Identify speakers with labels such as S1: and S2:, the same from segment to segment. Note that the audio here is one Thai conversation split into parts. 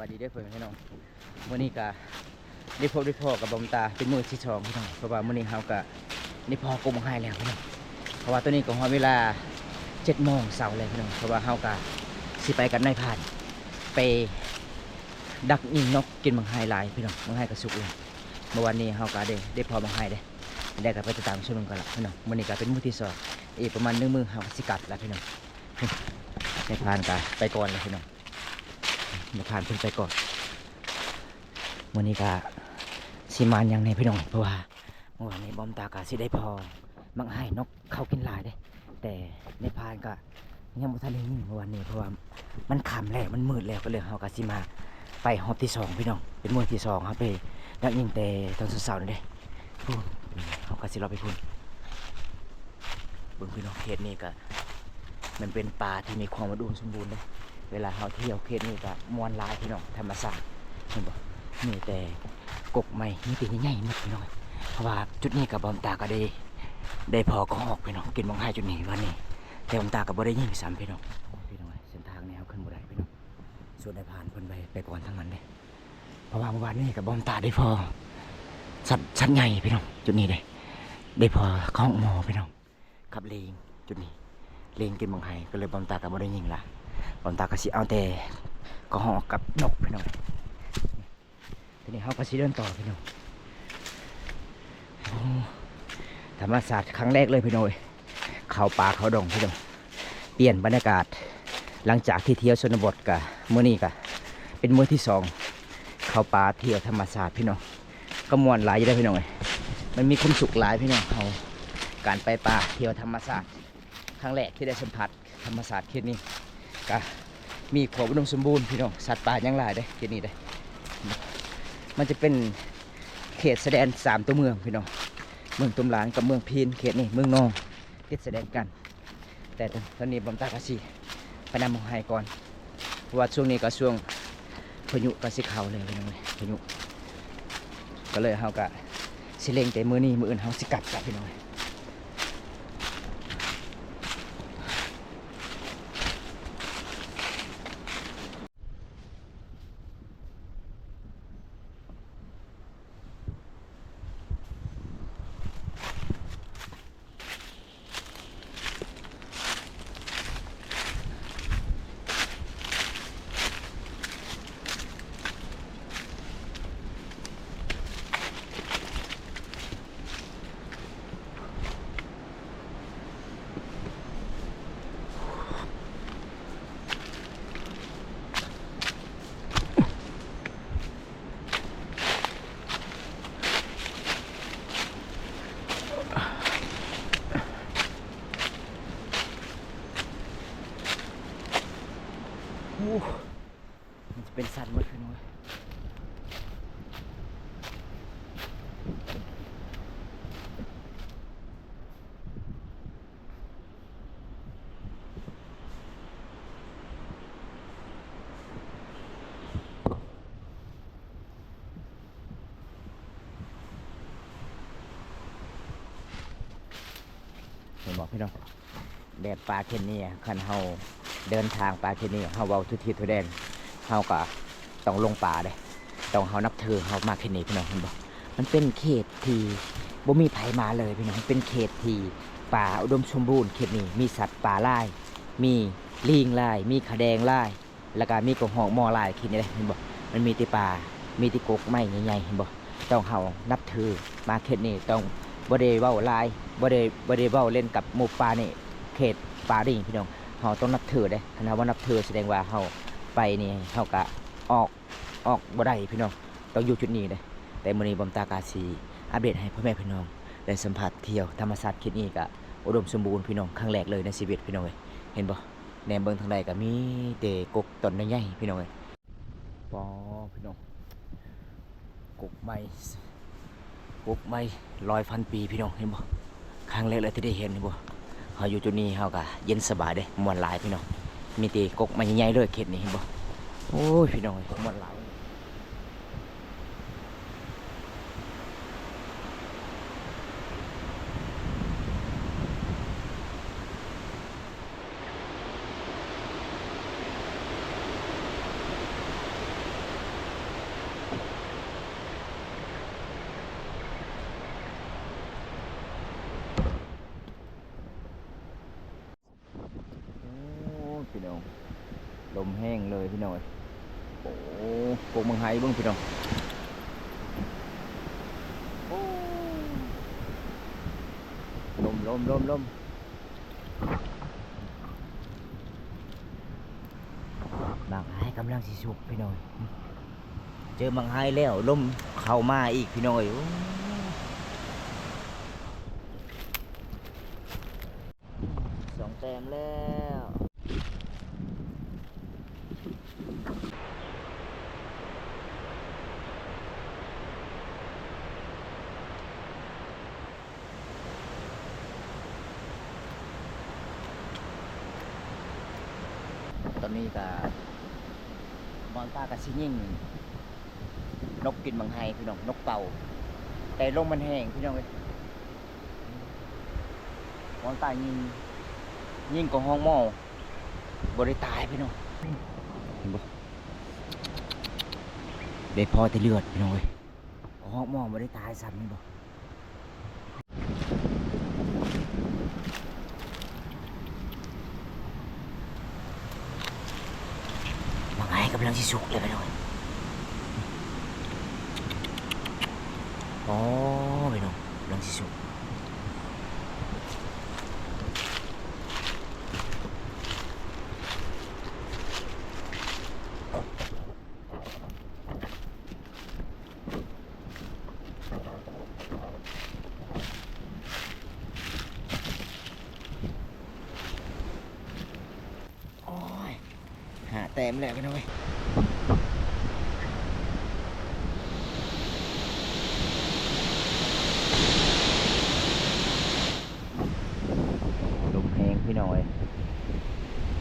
S1: วัสดีเด้อเพื่อนพี่น้องมื้อนี้ก็ได้พบได้พ่อกับบอมตาเป็นมือที่สองพี่น้องเพราะว่ามื้อนี้เฮาก็ได้พอกลมให้แล้วพี่น้องเพราะว่าตัวนี้ก็ฮอดเวลา7โมงเช้าเลยพี่น้องเพราะว่าเฮาก็สิไปกันนายพาน ไปดักยิงนกกินมังไฮหลายพี่น้องมังไฮกระสุกเลยเมื่อวานนี้เฮาก็ได้ได้พอมังไฮได้ได้กับไปติดตามชมกันละพี่น้องมื้อนี้ก็เป็นมือที่สองอีกประมาณหนึ่งมือเฮาสิกลับแล้วพี่น้องในพานก็ไปก่อนเลยพี่น้อง ในพานเพิ่นไปก่อนมื้อนี้ก็สิมานยังในพี่น้องเพราะว่าเมื่อวานนี้บอมตาก็สิได้พอมังไฮนกเข้ากินหลายเด้ แต่ในพานก็ยังบ่ทันได้ยิงเมื่อวานนี้เพราะว่ามันค่ำแล้วมันมืดแล้วก็เลยเฮาก็สิมาไปฮอบที่สองพี่น้องเป็นมือที่สองครับไปดักยิงแต่ตอนเสาร์ๆนี่เด้พูนเขาก็สิเราไปพูนเบิ่งพี่น้องเขตนี้ก็มันเป็นป่าที่มีความอุดมสมบูรณ์เลย เวลาเราเที่ยวเขตนี้ก็มวนลายพี่น้องธรรมศาสตร์เห็นบ่มีแต่กกไม้มีแต่ใหญ่ๆหมดพี่น้องเพราะว่าจุดนี้กับบอมตาก็ได้ได้พอกระหอกพี่น้องกินบางไห้จุดนี้วันนี้ แต่บอมตาก็บ่ได้ยิงซ้ำพี่น้องพี่น้องเส้นทางแนวขึ้นบ่ได้พี่น้องส่วนในผ่านเพิ่นไปไปก่อนทั้งนั้นเลยเพราะว่าเมื่อวานนี้กับบอมตาได้พอสัตว์สัตว์ใหญ่พี่น้องจุดนี้เลยได้พอข้าห้องหมอพี่น้องขับเลงจุดนี้เลงกินบางไห้ก็เลยบอมตากับบ่ได้ยิงละ บอมตาก็สิเอาแต่ก็หอกกับนกพี่น้องทีนี้เขาก็สิเดินต่อพี่น้องธรรมศาสตร์ครั้งแรกเลยพี่น้องเอ้ยเขาป่าเขาดงพี่น้องเปลี่ยนบรรยากาศ หลังจากที่เที่ยวชนบทกะมื้อนี้กะเป็นมื้อที่สองเขาป่าเที่ยวธรรมศาสตร์พี่น้องก็มวนหลายอยู่ได้พี่น้องเอ้ยมันมีความสุขหลายพี่น้องเขาการไปป่าเที่ยวธรรมศาสตร์ครั้งแรกที่ได้สัมผัสธรรมศาสตร์เขตนี้ กะมีความอุดมสมบูรณ์พี่น้องสัตว์ป่ายังหลายเด้อเขตนี้เด้มันจะเป็นเขตแสดงสามตัวเมืองพี่น้องเมืองตุมหลานกับเมืองพีนเขตนี้เมืองนองติดแสดงกัน แต่ตอนนี้บอมตากะสีไปนำมองไฮก่อนเพราะว่าช่วงนี้ก็ช่วงพายุก็สิเขาเลยพี่น้องเลยพายุก็เลยเฮากะสิเลงแต่มือนี้มืออื่นเฮาสิกลับจ้ะพี่น้อง มันจะเป็นสัตว์หมดพี่น้องเอ้ยเห็นบอกพี่น้องแดดปลาเคนนี่คันเฮา เดินทางไปที่นี่เฮาเว้าทุทิศทุกแดนเฮาก็ต้องลงป่าเด้ต้องเฮานับถือเฮามาที่นี่พี่น้องเห็นบ่มันเป็นเขตที่บ่มีไผมาเลยพี่น้องเป็นเขตที่ป่าอุดมสมบูรณ์เขตนี้มีสัตว์ป่าหลาย มีลิงหลาย มีขะแดงหลาย แล้วก็มีกบหอกมอหลายเขตนี้เด้เห็นบ่มันมีแต่ป่ามีแต่กกไม้ใหญ่ๆเห็นบ่ต้องเฮานับถือมาเขตนี้ต้องบ่ได้เว้าหลายบ่ได้บ่ได้เว้าเล่นกับหมู่ป่านี่เขตป่านี่พี่น้อง เราต้องนับถือเด้คณะว่านับถือแสดงว่าเราไปนี่เราก็ออกออกบ่ได้พี่น้องต้องอยู่จุดนี้เด้แต่มื้อนี้บอมตากาสีอัปเดตให้พ่อแม่พี่น้องได้สัมผัสเที่ยวธรรมศาสตร์คิดนี้ก็อุดมสมบูรณ์พี่น้องครั้งแรกเลยในชีวิตพี่น้องเอ้ยเห็นบ่แนมเบิ่งทางใดก็มีแต่กกต้นใหญ่ๆพี่น้องเอ้ยปอพี่น้องกกไม้กกไม้ร้อยพันปีพี่น้องเห็นบ่ครั้งแรกเลยที่ได้เห็นเห็นบ่ เฮาอยู่จุดนี้เฮาก็เย็นสบายเด้ม่วนหลายพี่น้องมีตีกกมาใหญ่ๆเลยเขตนี้เห็นบ่โอ้ยพี่น้องม่วนหลาย พี่น้องเอ้ยโอ้โกงมืองไฮเบิ่งพี่น้องลมลมลมลมบางไฮกำลังสิสุกพี่น้องเจอบางไฮแล้วลมเข้ามาอีกพี่น้องเอ้ยโอ้สองแต้มแล้ว ต อนนี้ก็บอลตากับซิยิ่งนกกินบางไฮพี่น้องนกเป่า แต่ลมมันแห้งพี่น้องเลยบอลตายิงยิงกับห้องหม้อบริตายพี่น้องเห็ดพอแต่เลือดพี่น้องเลยห้องหม้อบริตายซ้ำนี่บ่บา งไฮกำลังสิสุกเลยพี่น้องเอ้ยอ๋อพี่น้องกำลังสิสุกโอ้ยหาแต้มแล้วกันนะเว้ยลมแหงพี่น้องเอ้ย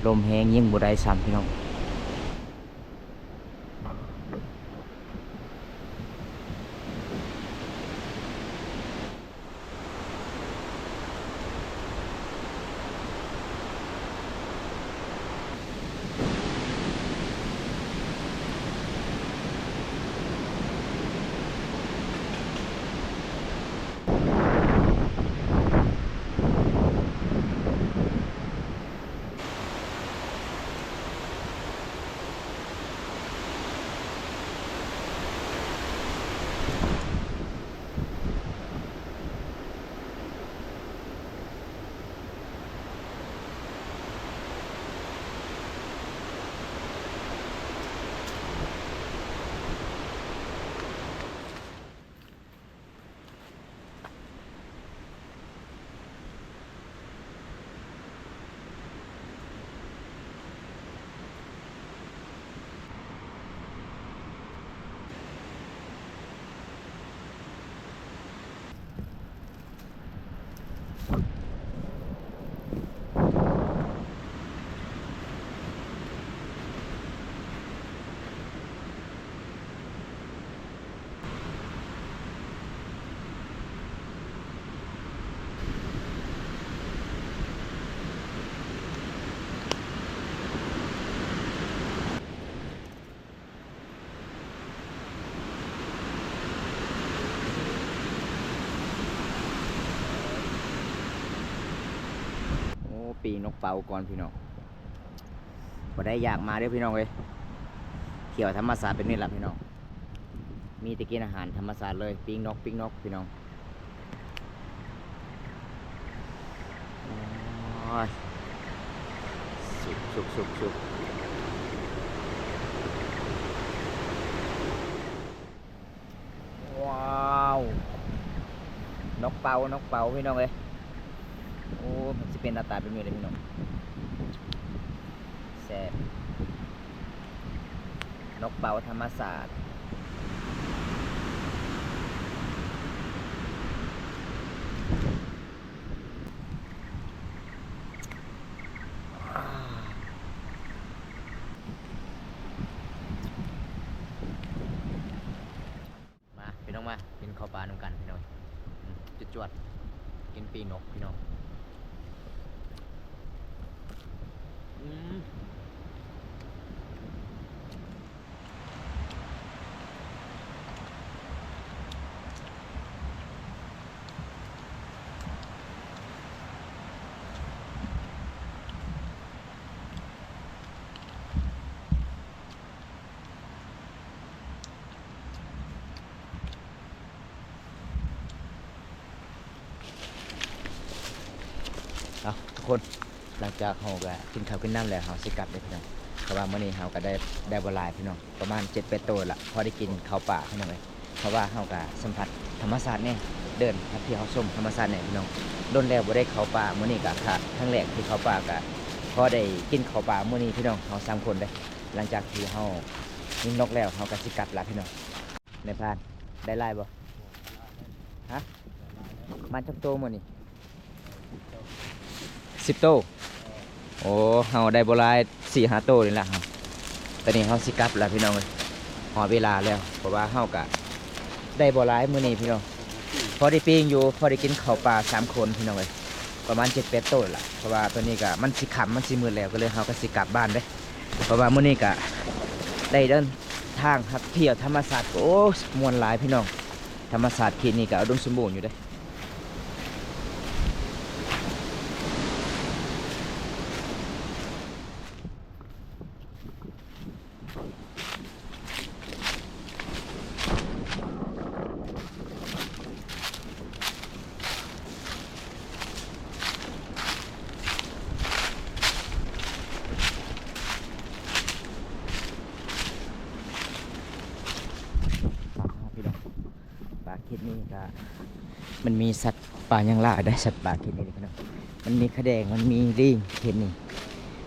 S1: ลมแหง ยิ่งบ่ได้ซ้ำพี่น้อง โอ้ปีน กเป่าก่อนพี่น้องบ่ได้อยากมาเด้อพี่น้องเลยเที่ยวธรรมศาสตร์เป็นนี่แหละพี่น้อง มีต่กินอาหารธรรมศาสตร์เลยปิ้งนกปิ้งนกพี่น้องสุกสุกสุกสุกว้าว นกเป่านกเป่าพี่น้องเลยโอ้ มันจะเป็นหน้าตาเป็นยังไงเลยพี่น้องแซ่บนกเป่าธรรมศาสตร์มาพี่น้องมากินข้าวปลาน้ำกันพี่น้องจุดจวดกินปีกนกพี่น้อง เอาทุกคน หลังจากเฮาก็กินข้าวกินน้ำแล้วเฮาสิกลับเด้อพี่น้องเพราะว่ามื้อนี้เฮาก็ได้ได้บ่หลายพี่น้องประมาณ7-8ตัวละพอได้กินข้าวป่าพี่น้องเอ้ยเพราะว่าเฮาก็สัมผัสธรรมชาติแน่เดินพักที่เฮาชมธรรมชาติแน่พี่น้องโดนแล้วบ่ได้เข้าป่ามื้อนี้ก็ค่ะครั้งแรกที่เข้าป่าก็พอได้กินข้าวป่ามื้อนี้พี่น้องเฮาสามคนเด้หลังจากที่เฮายิงนกแล้วเฮาก็สิกลับละพี่น้องในพานได้หลายบ่ฮะมันจักโตมื้อนี้10โต โอ้เฮาได้โบรายสี่ห้าโตวนี่แหละครับตอนนี้เฮาสิกลับแล้วพี่น้องเลยหอเวลาแล้วเพราะว่าเฮากะได้โบรายมื้อนี้พี่น้องพอได้ปิ้งอยู่พอได้กินข้าวปลาสามคนพี่น้องเลยประมาณเจ็ดแปดโตวนั่นล่ะเพราะว่าตัวนี้กะมันสิขำมันสิมืดแล้วก็เลยเฮาก็สิกลับบ้านเด้เพราะว่ามื้อนี้กะได้เดินทางครับเที่ยวธรรมศาสตร์โอ้มวนหลายพี่น้องธรรมศาสตร์เขตนี้ก็อุดมสมบูรณ์อยู่เด้ ปลาพี่น้องปลาคิดนี่ก็มันมีสัตว์ป่า ยังล่าได้สัตว์ป่าคิดนี่พี่น้องมันมีขะแดงมันมีลิงเห็นนี่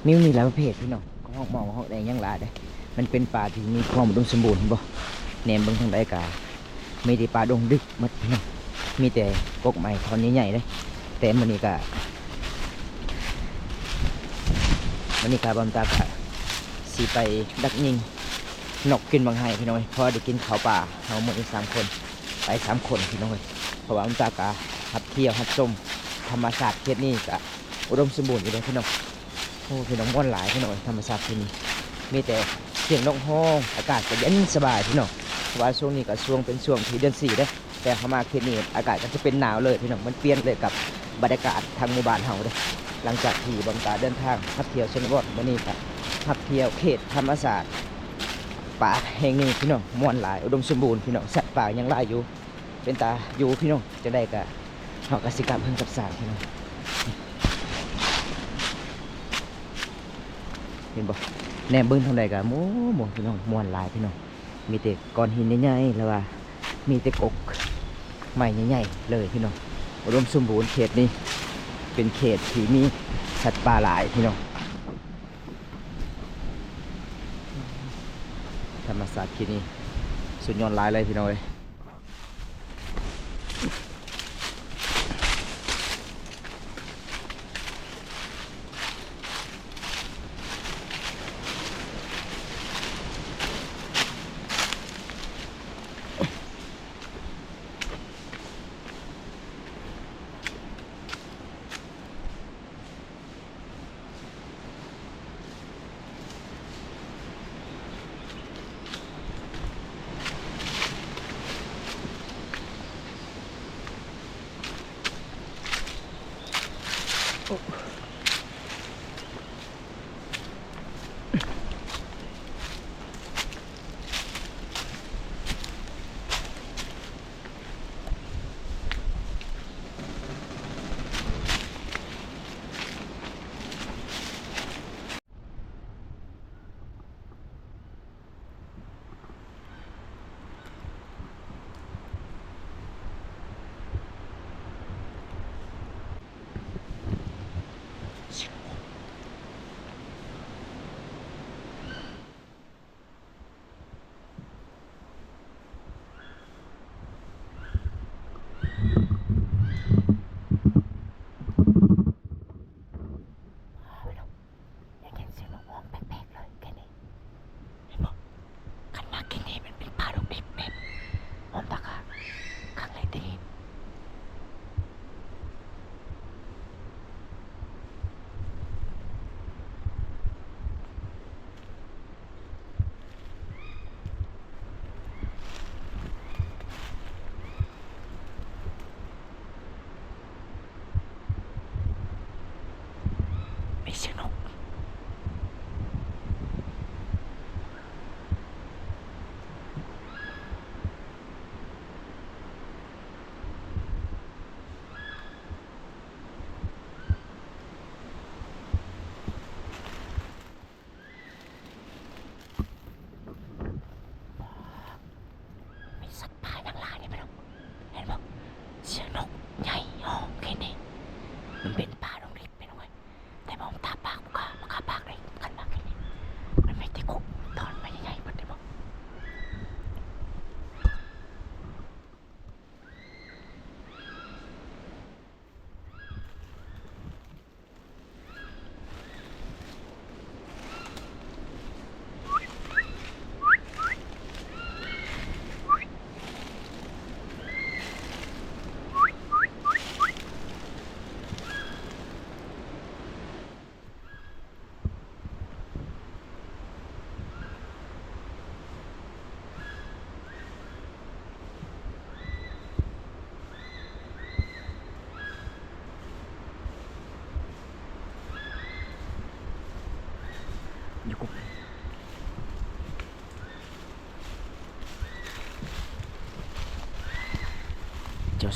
S1: มีมีหลายประเภทพี่น้องห้องมองห้องแดงยังล่าได้ มันเป็นป่าที่มีความอุดมสมบูรณ์บ่แนมบิ่งทางใดกามีแต่ป่าดงดึกมดพี่น้องมีแต่กกไม้ท่อนใหญ่ๆเลยแต่มันนี่ก็มันนี่กาบำตากะสีไปดักยิงนกกินบางไห้พี่น้อยพอได้กินข้าวป่าเราหมดสามคนไปสามคนพี่น้อยเพราะว่ามันจากา หับเที่ยวหับชมธรรมศาสตร์เขตนี้กะอุดมสมบูรณ์อยู่เลยพี่น้องโอ้พี่น้องม่วนหลายพี่น้อยธรรมศาสตร์ที่นี่มีแต่เสียงนกฮ้องอากาศก็เย็นสบายพี่น้องเพราะว่าช่วงนี้ก็ช่วงเป็นช่วงที่เดือนสี่เด้แต่เข้ามาเขตนี้อากาศก็จะเป็นหนาวเลยพี่น้องมันเปลี่ยนเลยกับบรรยากาศทางหมู่บ้านเฮาเด้อหลังจากที่บำตาเดินทางทับเที่ยวชนบทวันนี้ก็ทับเที่ยวเขตธรรมศาสตร์ป่าแห่งนี้พี่น้องมวนหลายอุดมสมบูรณ์พี่น้องสัตว์ป่ายังหลายอยู่ เป็นตาอยู่พี่น้องจะได้กะ เฮากสิกรรมเพิ่นกับสางพี่น้องเห็นบ่แนมเบิ่งทางใดกะโมโมพี่น้องมวนลายพี่น้องมีแต่ก้อนหินใหญ่ๆแล้วว่า มีแต่กกไม้ใหญ่ๆเลยพี่น้องอุดมสมบูรณ์เขตนี้ เป็นเขตที่มีสัตว์ป่าหลายพี่น้องธรรมศาสตร์ที่นี่สุดยอดลายเลยพี่น้อย হোক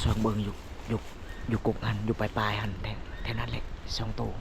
S1: ซองเบิงอยู่อยู่อยู่กกหันอยู่ปลายปลายหันแทนแท่นั้นแหละสองตัว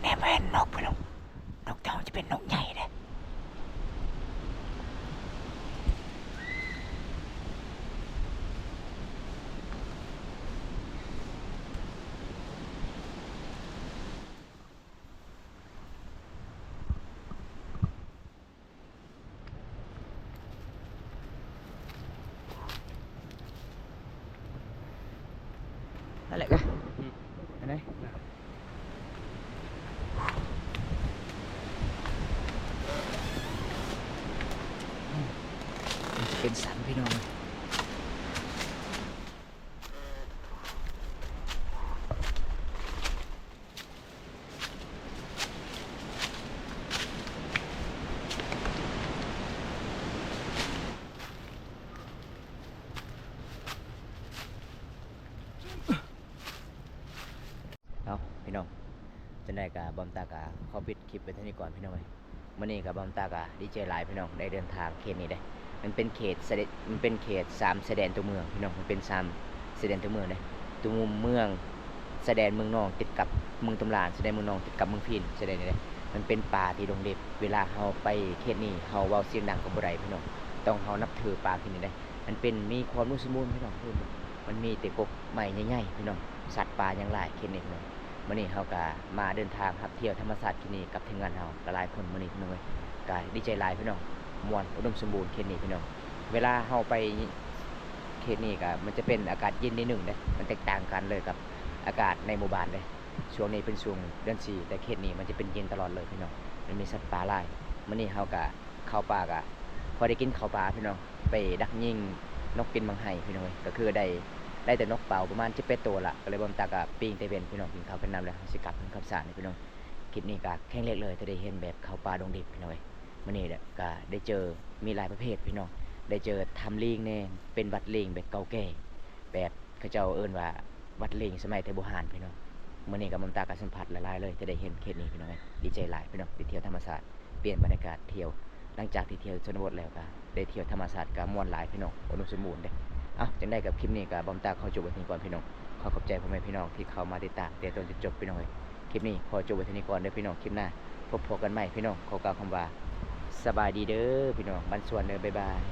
S1: แน่ไม่เห็นนกไปลงนกเจ้าจะเป็นนกใหญ่เลย นั่นแหละก็อันไหน มันจะเป็นสันพี่น้อง เอาพี่น้องจะได้กับบอมตากาเขาปิดคลิปไปเท่า นี้ก่อนพี่น้องเอ้ยมื่อนี้กับบอมตากาดีเจหลายพี่น้องได้เดินทางเขตนี้ได้ มันเป็นเขตเสด็จมันเป็นเขตสามแสดนตัวเมืองพี่น้องมันเป็นสามแสดนตัวเมืองเลยตัวเมืองแสดนเมืองนองติดกับเมืองตำลานแสดนเมืองนองติดกับเมืองพินแสดนนี่เลยมันเป็นป่าที่ดงเด็บเวลาเฮาไปเขตนี้เฮาเว้าเสียงดังกับบ่ได้พี่น้องต้องเฮานับถือป่าที่นี่ได้ มันเป็นมีความรู้สมบูรณ์พี่น้องมันมีแต่กกใหม่ใหญ่ๆพี่น้องสัตว์ป่าอย่างหลายเขตนี้พี่น้อง มื่อนี้เฮาก็มาเดินทางครับเที่ยวธรรมศาสตร์ที่นี่กับทีมงานเฮาหลายคนมื่อนี้พี่น้องเอ้ยก็ดีใจหลายพี่น้องมวนอุดมสมบูรณ์เขตนี้พี่น้องเวลาเฮาไปเขตนี้ก็มันจะเป็นอากาศเย็นนิดหนึ่งเด้มันแตกต่างกันเลยกับอากาศในหมู่บ้านเลยช่วงนี้เป็นช่วงเดือนสี่แต่เขตนี้มันจะเป็นเย็นตลอดเลยพี่น้องมันมีสัตว์ป่าหลายมื่อนี้เฮาก็เข้าป่าก็พอได้กินข้าวปลาพี่น้องไปดักยิงนกกินมังไห้พี่น้องเอ้ยก็คือได้ ได้แต่นกเป่าประมาณจะเป็ดตัวละก็เลยบอมตากะปีงเตเวนพี่น้องกินข้าวเป็นน้ำแล้วสิกลับเป็นข้าวสารนี่พี่น้องคลิปนี้ก็แข่งเล็กเลยจะได้เห็นแบบข้าวปลาดงดิบพี่น้องเอ้ยมื่อนี้เนี่ยก็ได้เจอมีหลายประเภทพี่น้องได้เจอทำลิงเนี่ยเป็นวัดลิงแบบเก่าแก่แบบเขาเจ้าเอิ้นว่าวัดลิงสมัยเทโบหานพี่น้องมื่อนี้กับบอมตากะสัมผัสหลายๆเลยจะได้เห็นเคสนี้พี่น้องดีใจหลายพี่น้องไปเที่ยวธรรมศาสตร์เปลี่ยนบรรยากาศเที่ยวหลังจากที่เที่ยวชนบทแล้วก็ได้เที่ยวธรรมศาสตร์ก็ม่วนหลายพี่น้องอุดมสมบูรณ์เด้ อ้าจังได้กับคลิปนี้กับบอมตาขอจบไว้ที่นี่ก่อนพี่น้องขอขอบใจพ่อแม่พี่น้องที่เข้ามาติดตามแต่ต้นจนจบพี่น้องเอ้ยคลิปนี้ขอจบไว้ที่นี่ก่อนเด้อพี่น้องคลิปหน้าพบพบกันใหม่พี่น้องขอกล่าวคำว่าสบายดีเด้อพี่น้องบันส่วนเด้อบ๊ายบาย